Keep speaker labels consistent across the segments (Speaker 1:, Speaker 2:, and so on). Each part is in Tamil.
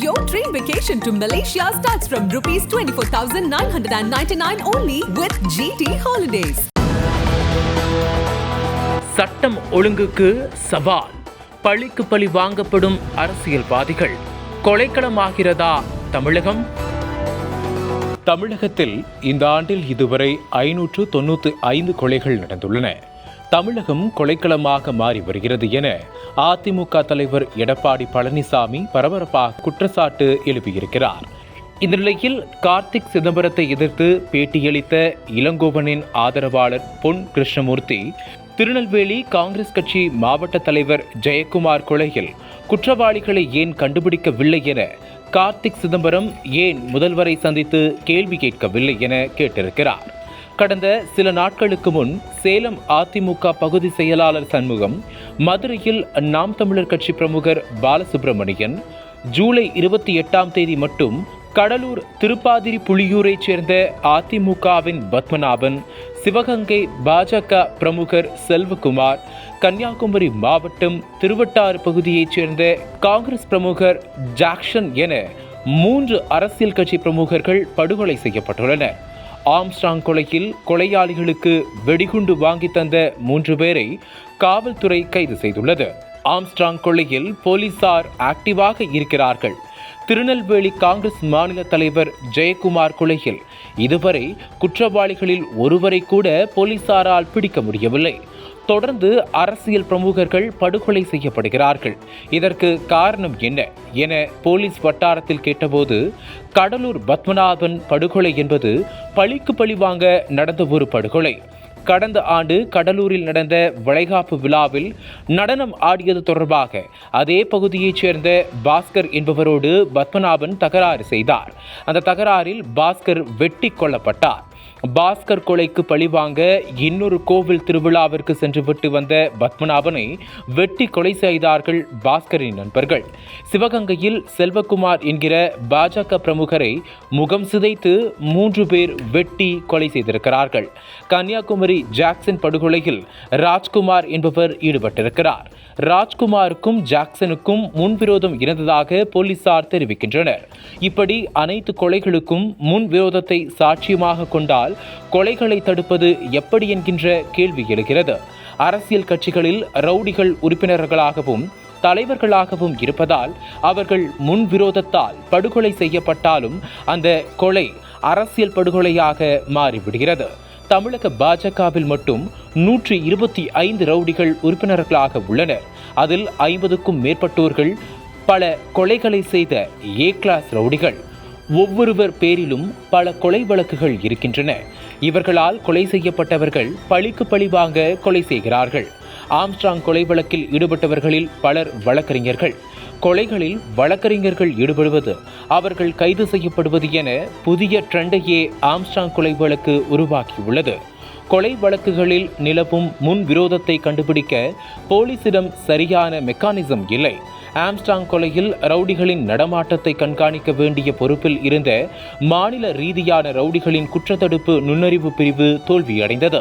Speaker 1: Your dream vacation to Malaysia starts from rupees 24,999 only with GT Holidays.
Speaker 2: சட்டம் ஒழுங்குக்கு சவால். பழிக்கு பழி வாங்கப்படும் அரசியல்வாதிகள். கொலைக்களமாகிறதா தமிழகம்? தமிழகத்தில் இந்த ஆண்டில் இதுவரை ஐநூற்று தொண்ணூற்று ஐந்து கொலைகள் நடந்துள்ளன. தமிழகம் கொலைக்களமாக மாறி வருகிறது என அதிமுக தலைவர் எடப்பாடி பழனிசாமி பரபரப்பாக குற்றச்சாட்டு எழுப்பியிருக்கிறார். இந்த நிலையில் கார்த்திக் சிதம்பரத்தை எதிர்த்து பேட்டியளித்த இளங்கோவனின் ஆதரவாளர் பொன் கிருஷ்ணமூர்த்தி திருநெல்வேலி காங்கிரஸ் கட்சி மாவட்ட தலைவர் ஜெயக்குமார் கொலையில் குற்றவாளிகளை ஏன் கண்டுபிடிக்கவில்லை என கார்த்திக் சிதம்பரம் ஏன் முதல்வரை சந்தித்து கேள்வி கேட்கவில்லை என கேட்டிருக்கிறார். கடந்த சில நாட்களுக்கு முன் சேலம் அதிமுக பகுதி செயலாளர் சண்முகம் மதுரையில் நாம் தமிழர் கட்சி பிரமுகர் பாலசுப்ரமணியன் ஜூலை இருபத்தி எட்டாம் தேதி மட்டும் கடலூர் திருப்பாதிரி புலியூரைச் சேர்ந்த அதிமுகவின் பத்மநாபன் சிவகங்கை பாஜக பிரமுகர் செல்வகுமார் கன்னியாகுமரி மாவட்டம் திருவட்டாறு பகுதியைச் சேர்ந்த காங்கிரஸ் பிரமுகர் ஜாக்சன் என மூன்று அரசியல் கட்சி பிரமுகர்கள் படுகொலை செய்யப்பட்டுள்ளனர். ஆம்ஸ்டாங் கொலையில் கொலையாளிகளுக்கு வெடிகுண்டு வாங்கி தந்த மூன்று பேரை காவல்துறை கைது செய்துள்ளது. ஆம்ஸ்டாங் கொள்ளையில் போலீசார் ஆக்டிவாக இருக்கிறார்கள். திருநெல்வேலி காங்கிரஸ் மாநில தலைவர் ஜெயக்குமார் கொலையில். இதுவரை குற்றவாளிகளில் ஒருவரை கூட போலீசாரால் பிடிக்க முடியவில்லை. தொடர்ந்து அரசியல் பிரமுகர்கள் படுகொலை செய்யப்படுகிறார்கள். இதற்கு காரணம் என்ன? என போலீஸ் வட்டாரத்தில் கேட்டபோது கடலூர் பத்மநாபன் படுகொலை என்பது பழிக்கு பழி வாங்க நடந்த ஒரு படுகொலை. கடந்த ஆண்டு கடலூரில் நடந்த வளைகாப்பு விழாவில் நடனம் ஆடியது தொடர்பாக அதே பகுதியைச் சேர்ந்த பாஸ்கர் என்பவரோடு பத்மநாபன் தகராறு செய்தார். அந்த தகராறில் பாஸ்கர் வெட்டி கொல்லப்பட்டார். பாஸ்கர் கொலைக்கு பழிவாங்க இன்னொரு கோவில் திருவிழாவிற்கு சென்றுவிட்டு வந்த பத்மநாபனை வெட்டி கொலை செய்தார்கள் பாஸ்கரின் நண்பர்கள். சிவகங்கையில் செல்வகுமார் என்கிற பாஜக பிரமுகரை முகம் சிதைத்து மூன்று பேர் வெட்டி கொலை செய்திருக்கிறார்கள். கன்னியாகுமரி ஜாக்சன் படுகொலையில் ராஜ்குமார் என்பவர் ஈடுபட்டிருக்கிறார். ராஜ்குமாருக்கும் ஜாக்சனுக்கும் முன்விரோதம் இருந்ததாக போலீசார் தெரிவிக்கின்றனர். இப்படி அனைத்து கொலைகளுக்கும் முன்விரோதத்தை சாட்சியமாக கொண்டால் கொலைகளை தடுப்பது எப்படி என்கின்ற கேள்வி எழுகிறது. அரசியல் கட்சிகளில் ரவுடிகள் உறுப்பினர்களாகவும் தலைவர்களாகவும் இருப்பதால் அவர்கள் முன்விரோதத்தால் படுகொலை செய்யப்பட்டாலும் அந்த கொலை அரசியல் படுகொலையாக மாறிவிடுகிறது. தமிழக பாஜகவில் மட்டும் நூற்றி இருபத்தி ஐந்து ரவுடிகள் உறுப்பினர்களாக உள்ளனர். அதில் ஐம்பதுக்கும் மேற்பட்டோர்கள் பல கொலைகளை செய்த ஏ கிளாஸ் ரவுடிகள். ஒவ்வொருவர் பேரிலும் பல கொலை வழக்குகள் இருக்கின்றன. இவர்களால் கொலை செய்யப்பட்டவர்கள் பழிக்கு பழி வாங்க கொலை செய்கிறார்கள். ஆம்ஸ்ட்ராங் கொலை வழக்கில் ஈடுபட்டவர்களில் பலர் வழக்கறிஞர்கள். கொலைகளில் வழக்கறிஞர்கள் ஈடுபடுவது அவர்கள் கைது செய்யப்படுவது என புதிய ட்ரெண்டையே ஆம்ஸ்ட்ராங் கொலை வழக்கு உருவாக்கியுள்ளது. கொலை வழக்குகளில் நிலவும் முன் விரோதத்தை கண்டுபிடிக்க போலீசிடம் சரியான மெக்கானிசம் இல்லை. ஆம்ஸ்டாங் கொலையில் ரவுடிகளின் நடமாட்டத்தை கண்காணிக்க வேண்டிய பொறுப்பில் இருந்த மாநில ரீதியான ரவுடிகளின் குற்றத்தடுப்பு நுண்ணறிவு பிரிவு தோல்வியடைந்தது.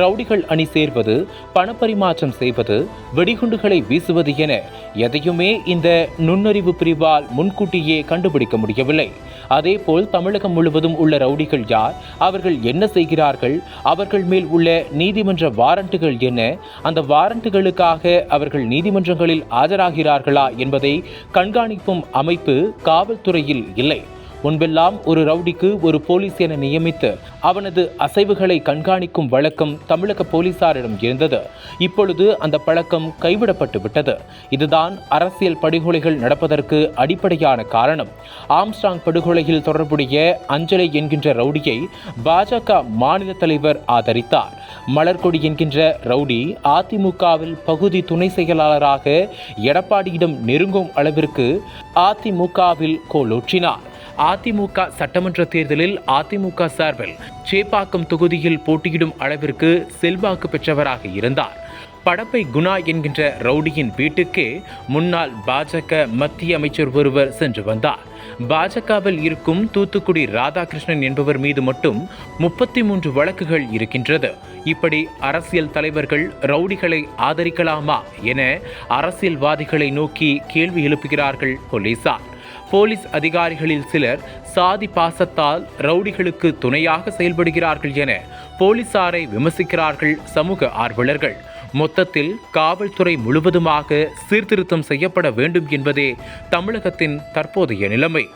Speaker 2: ரவுடிகள் அணி சேர்வது பணப்பரிமாற்றம் செய்வது வெடிகுண்டுகளை வீசுவது என எதையுமே இந்த நுண்ணறிவு பிரிவால் முன்கூட்டியே கண்டுபிடிக்க முடியவில்லை. அதேபோல் தமிழகம் முழுவதும் உள்ள ரவுடிகள் யார் அவர்கள் என்ன செய்கிறார்கள் அவர்கள் மேல் உள்ள நீதிமன்ற வாரண்ட்டுகள் என்ன அந்த வாரண்ட்டுகளுக்காக அவர்கள் நீதிமன்றங்களில் ஆஜராகிறார்களா என்பதை கண்காணிக்கும் அமைப்பு காவல்துறையில் இல்லை. முன்பெல்லாம் ஒரு ரவுடிக்கு ஒரு போலீஸ் என நியமித்து அவனது அசைவுகளை கண்காணிக்கும் வழக்கம் தமிழக போலீசாரிடம் இருந்தது. இப்பொழுது அந்த பழக்கம் கைவிடப்பட்டு விட்டது. இதுதான் அரசியல் படுகொலைகள் நடப்பதற்கு அடிப்படையான காரணம். ஆம்ஸ்டாங் படுகொலையில் தொடர்புடைய அஞ்சலை என்கின்ற ரவுடியை பாஜக மாநில தலைவர் ஆதரித்தார். மலர்கொடி என்கின்ற ரவுடி அதிமுகவில் பகுதி துணை செயலாளராக எடப்பாடியிடம் நெருங்கும் அளவிற்கு அதிமுகவில் கோலூற்றினார். அதிமுக சட்டமன்ற தேர்தலில் அதிமுக சார்பில் சேப்பாக்கம் தொகுதியில் போட்டியிடும் அளவிற்கு செல்வாக்கு பெற்றவராக இருந்தார். படப்பை குணா என்கின்ற ரவுடியின் வீட்டுக்கே முன்னாள் பாஜக மத்திய அமைச்சர் ஒருவர் சென்று வந்தார். பாஜகவில் இருக்கும் தூத்துக்குடி ராதாகிருஷ்ணன் என்பவர் மீது மட்டும் முப்பத்தி மூன்று வழக்குகள் இருக்கின்றது. இப்படி அரசியல் தலைவர்கள் ரவுடிகளை ஆதரிக்கலாமா என அரசியல்வாதிகளை நோக்கி கேள்வி எழுப்புகிறார்கள் போலீசார். போலீஸ் அதிகாரிகளில் சிலர் சாதி பாசத்தால் ரவுடிகளுக்கு துணையாக செயல்படுகிறார்கள் என போலீசாரை விமர்சிக்கிறார்கள் சமூக ஆர்வலர்கள். மொத்தத்தில் காவல்துறை முழுவதுமாக சீர்திருத்தம் செய்யப்பட வேண்டும் என்பதே தமிழகத்தின் தற்போதைய நிலைமை.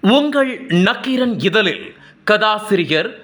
Speaker 2: உங்கள் நக்கீரன் இதழில் கதாசிரியர்